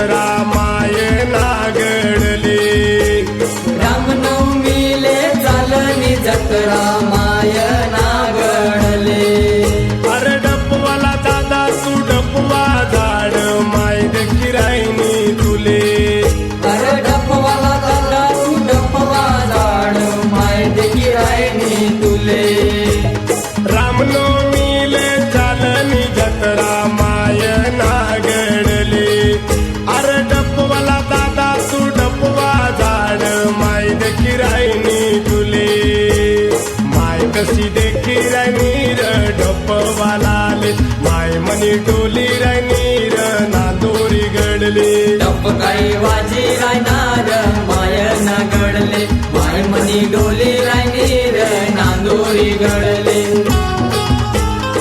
जत्रा माय लागडली रामनवमीले चालली जत्रा माय मानसी देखी नीर डोपवा लाले माय मनी डोली ना दोरी घडली डप काही वाजी राहणार माय ना घडले माय मनी डोली